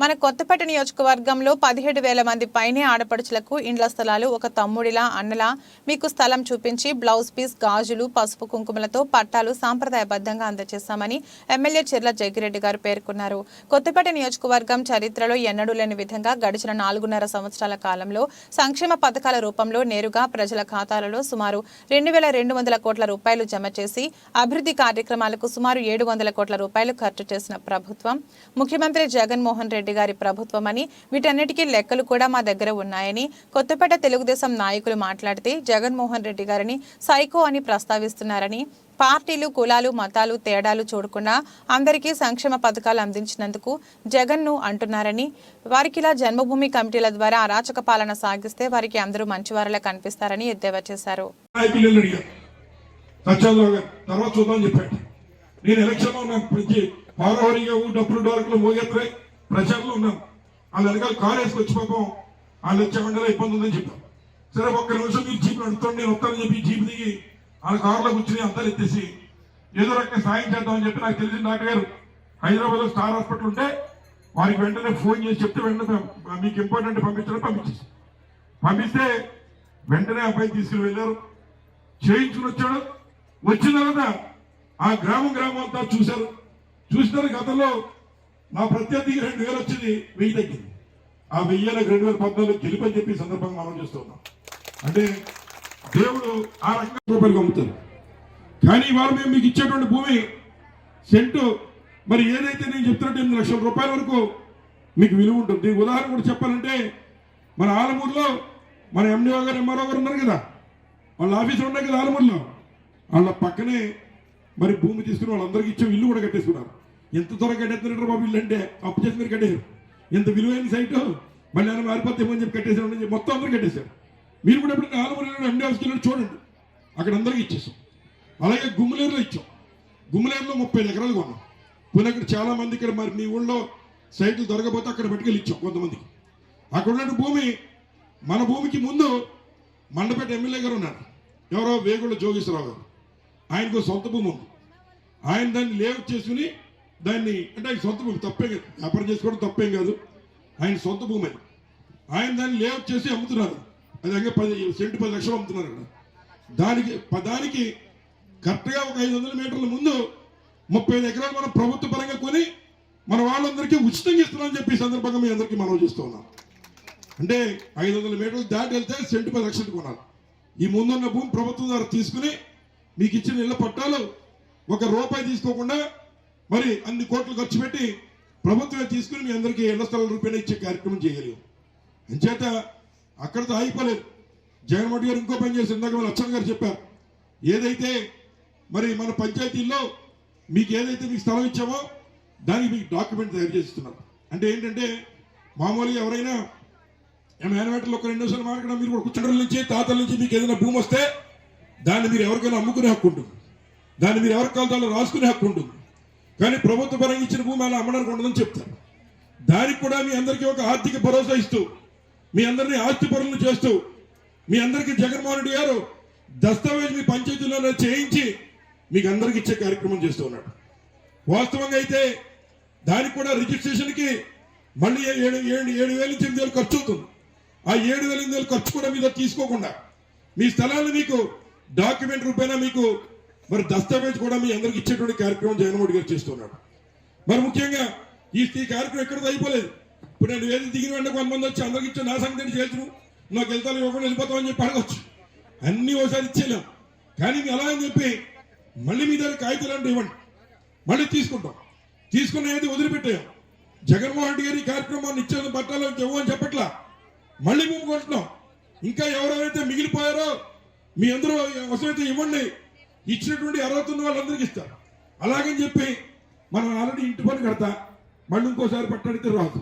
మన కొత్తపేట నియోజకవర్గంలో పదిహేడు వేల మంది పైనే ఆడపడుచులకు ఇండ్ల స్థలాలు ఒక తమ్ముడిలా అన్నలా మీకు స్థలం చూపించి బ్లౌజ్ పీస్ గాజులు పసుపు కుంకుమలతో పట్టాలు సాంప్రదాయబద్ధంగా అందజేశామని ఎమ్మెల్యే చెర్ల జగ్గిరెడ్డి గారు పేర్కొన్నారు. కొత్తపేట నియోజకవర్గం చరిత్రలో ఎన్నడూ లేని విధంగా గడిచిన నాలుగున్నర సంవత్సరాల కాలంలో సంక్షేమ పథకాల రూపంలో నేరుగా ప్రజల ఖాతాలలో సుమారు రెండు వేల రెండు వందల కోట్ల రూపాయలు జమ చేసి అభివృద్ధి కార్యక్రమాలకు సుమారు ఏడు వందల కోట్ల రూపాయలు ఖర్చు చేసిన ప్రభుత్వం. ముఖ్యమంత్రి జగన్మోహన్ రెడ్డి గారి ప్రభుత్వమని వీటన్నిటికీ లెక్కలు కూడా మా దగ్గర ఉన్నాయని కొత్తపేట తెలుగుదేశం నాయకులు మాట్లాడితే జగన్మోహన్ రెడ్డి గారిని సైకో అని ప్రస్తావిస్తున్నారని పార్టీలు కులాలు మతాలు తేడాలు చూడకుండా అందరికీ సంక్షేమ పథకాలు అందించినందుకు జగన్ను అంటున్నారని వారికిలా జన్మభూమి కమిటీల ద్వారా అరాచక పాలన సాగిస్తే వారికి అందరూ మంచివారిలా కనిపిస్తారని ఎద్దేవా చేశారు. చూద్దాం నేను ఎలక్షన్లో నాకు మంచి హోరహోరీగా డబ్బులు డోరకులు మోగెత్తే ప్రచారంలో ఉన్నాం. వాళ్ళ వెనకాల కారు వేసుకొచ్చి పాపం వాళ్ళు వచ్చే వెంటనే ఇబ్బంది ఉందని చెప్పాం. సరే ఒక్క నిమిషం మీరు జీప్ నడుస్తాను నేను వస్తానని చెప్పి జీప్ దిగి వాళ్ళ కారులో కూర్చుని అంతా ఎత్తేసి ఏదో రకంగా సాయం చేద్దామని చెప్పి నాకు తెలిసిన డాక్టర్ గారు హైదరాబాద్లో స్టార్ హాస్పిటల్ ఉంటే వారికి వెంటనే ఫోన్ చేసి చెప్తే వెంటనే మీకు ఇంపార్టెంట్ పంపించడం పంపించేసి. పంపిస్తే వెంటనే అబ్బాయి తీసుకుని వెళ్ళారు. చేయించుకుని వచ్చాడు. వచ్చిన తర్వాత ఆ గ్రామం గ్రామం అంతా చూశారు. చూసిన గతంలో మా ప్రత్యర్థికి రెండు వేలు వచ్చింది వెయ్యి తగ్గింది. ఆ వెయ్యి రెండు వేల పద్నాలుగు గెలుపని చెప్పి సందర్భంగా మనం చేస్తున్నాం అంటే దేవుడు ఆ రకంగా రూపాయలు అమ్ముతారు కానీ వారు మేము మీకు ఇచ్చేటువంటి భూమి సెంటు మరి ఏదైతే నేను చెప్తున్నట్టు ఎనిమిది లక్షల రూపాయల వరకు మీకు విలువ ఉంటుంది. దీనికి ఉదాహరణ కూడా చెప్పాలంటే మన ఆలమూరులో మన ఎండిఓ గారు ఎంఆర్ఓ గారు ఉన్నారు కదా? వాళ్ళ ఆఫీసులు ఉన్నాయి కదా ఆలమూరులో? వాళ్ళ పక్కనే మరి భూమి తీసుకుని వాళ్ళందరికీ ఇచ్చే ఇల్లు కూడా కట్టేసుకున్నారు. ఎంత త్వరగా కట్టేస్తున్నారు బాబు ఇల్లు అంటే? అప్పు చేసి మీరు కట్టేశారు. ఎంత విలువైన సైటు మళ్ళీ ఏమైనా మారిపోతే ఏమని చెప్పి కట్టేశారు అని చెప్పి మొత్తం అందరూ కట్టేశారు. మీరు కూడా ఎప్పుడు ఆలమూరులో ఎండి ఆఫీస్కి వెళ్ళి చూడండి. అక్కడ అందరికీ ఇచ్చేసాం. అలాగే గుమ్మలేరులో ఇచ్చాం. గుమ్మలేరులో ముప్పై ఎకరాలు కొన్నాం. పోనీ అక్కడ చాలామంది ఇక్కడ మరి మీ ఊళ్ళో సైట్లు దొరకపోతే అక్కడ పట్టుకెళ్ళి ఇచ్చాం కొంతమందికి. అక్కడ ఉన్న భూమి మన భూమికి ముందు మండపేట ఎమ్మెల్యే గారు ఉన్నారు ఎవరో వేగుళ్ళ జోగేశ్వరరావు గారు. ఆయనకు సొంత భూమి ఉంది. ఆయన దాన్ని లేఅవుట్ చేసుకుని దాన్ని అంటే ఆయన సొంత భూమి తప్పే కాదు. వ్యాపారం చేసుకోవడం తప్పేం కాదు. ఆయన సొంత భూమి అది. ఆయన దాన్ని లేఅవుట్ చేసి అమ్ముతున్నారు. అది అంగే పది సెంటు పది లక్షలు అమ్ముతున్నారు అక్కడ. దానికి ప- దానికి కరెక్ట్గా ఒక ఐదు వందల మీటర్ల ముందు ముప్పై ఐదు ఎకరాలు మనం ప్రభుత్వ పరంగా కొని మన వాళ్ళందరికీ ఉచితంగా ఇస్తున్నామని చెప్పి సందర్భంగా మీ అందరికీ మనం చేస్తూ ఉన్నాం. అంటే ఐదు వందల మీటర్లు దాటి వెళ్తే సెంటు పది లక్షలు కొనాలి. ఈ ముందున్న భూమి ప్రభుత్వం ద్వారా తీసుకుని మీకు ఇచ్చిన ఇళ్ళ పట్టాలు ఒక రూపాయి తీసుకోకుండా మరి అన్ని కోట్లు ఖర్చు పెట్టి ప్రభుత్వమే తీసుకుని మీ అందరికీ ఇళ్ళ స్థలం రూపాయలు ఇచ్చే కార్యక్రమం చేయగలిగాం అంచేత అక్కడితో ఆగిపోలేదు. జగన్మోహన్ గారు ఇంకో పని చేసి ఇందాక లక్ష్మణ్ గారు చెప్పారు. ఏదైతే మరి మన పంచాయతీల్లో మీకు ఏదైతే మీకు స్థలం ఇచ్చామో దానికి మీకు డాక్యుమెంట్ తయారు చేస్తున్నారు అంటే ఏంటంటే మామూలుగా ఎవరైనా మేనవేటలో ఒక రెండు సార్లు మాట్లాడడం మీరు కూడా కూర్చుండ్రల నుంచి తాతల నుంచి మీకు ఏదైనా భూమి వస్తే దాన్ని మీరు ఎవరికైనా అమ్ముకునే హక్కు ఉంటుంది. దాన్ని మీరు ఎవరి కాలదాలో రాసుకునే హక్కు ఉంటుంది. కానీ ప్రభుత్వ పరంగా ఇచ్చిన భూమి అలా అమ్మడానికి ఉండదని చెప్తారు దానికి కూడా మీ అందరికీ ఒక ఆర్థిక భరోసా ఇస్తూ మీ అందరినీ ఆస్తి పనులు చేస్తూ మీ అందరికీ జగన్మోహన్ రెడ్డి గారు దస్తావేజ్ మీ పంచాయతీలో చేయించి మీకు అందరికి ఇచ్చే కార్యక్రమం చేస్తూ ఉన్నాడు. వాస్తవంగా అయితే దానికి కూడా రిజిస్ట్రేషన్కి మళ్ళీ ఏడు ఏడు ఏడు వేల నుంచి ఎనిమిది వేలు ఖర్చు అవుతుంది. ఆ ఏడు వేల ఎనిమిది వేలు ఖర్చు కూడా మీద తీసుకోకుండా మీ స్థలాన్ని మీకు డాక్యుమెంట్ రూపేణా మీకు మరి దస్తావేజ్ కూడా మీ అందరికి ఇచ్చేటువంటి కార్యక్రమం జగన్మోహన్ గారు చేస్తున్నాడు. మరి ముఖ్యంగా ఈ ఈ కార్యక్రమం ఎక్కడ అయిపోలేదు. ఇప్పుడు నేను వేది దిగిన వెంటనే కొంతమంది వచ్చి అందరికి ఇచ్చా నా సంగతి చేతును నాకు వెళ్తాను ఇవ్వకుండా వెళ్ళిపోతామని చెప్పి అడగచ్చు. అన్ని ఒకసారి ఇచ్చేలేం కానీ మీ అలా అని చెప్పి మళ్ళీ మీ దగ్గర కాగితాలు అంటే ఇవ్వండి. మళ్ళీ తీసుకుంటాం. తీసుకున్న ఏది వదిలిపెట్టాం జగన్మోహన్ రెడ్డి గారి ఈ కార్యక్రమాన్ని ఇచ్చేది పట్టాలో ఇవ్వని చెప్పట్లా? మళ్ళీ మేము కొంటున్నాం ఇంకా ఎవరెవరైతే మిగిలిపోయారో మీ అందరూ అవసరమైతే ఇవ్వండి. ఇచ్చినటువంటి అర్హత ఉన్న వాళ్ళందరికీ ఇస్తారు అలాగని చెప్పి మనం ఆల్రెడీ ఇంటి పని కడతా మళ్ళీ ఇంకోసారి పట్టడితే రాదు.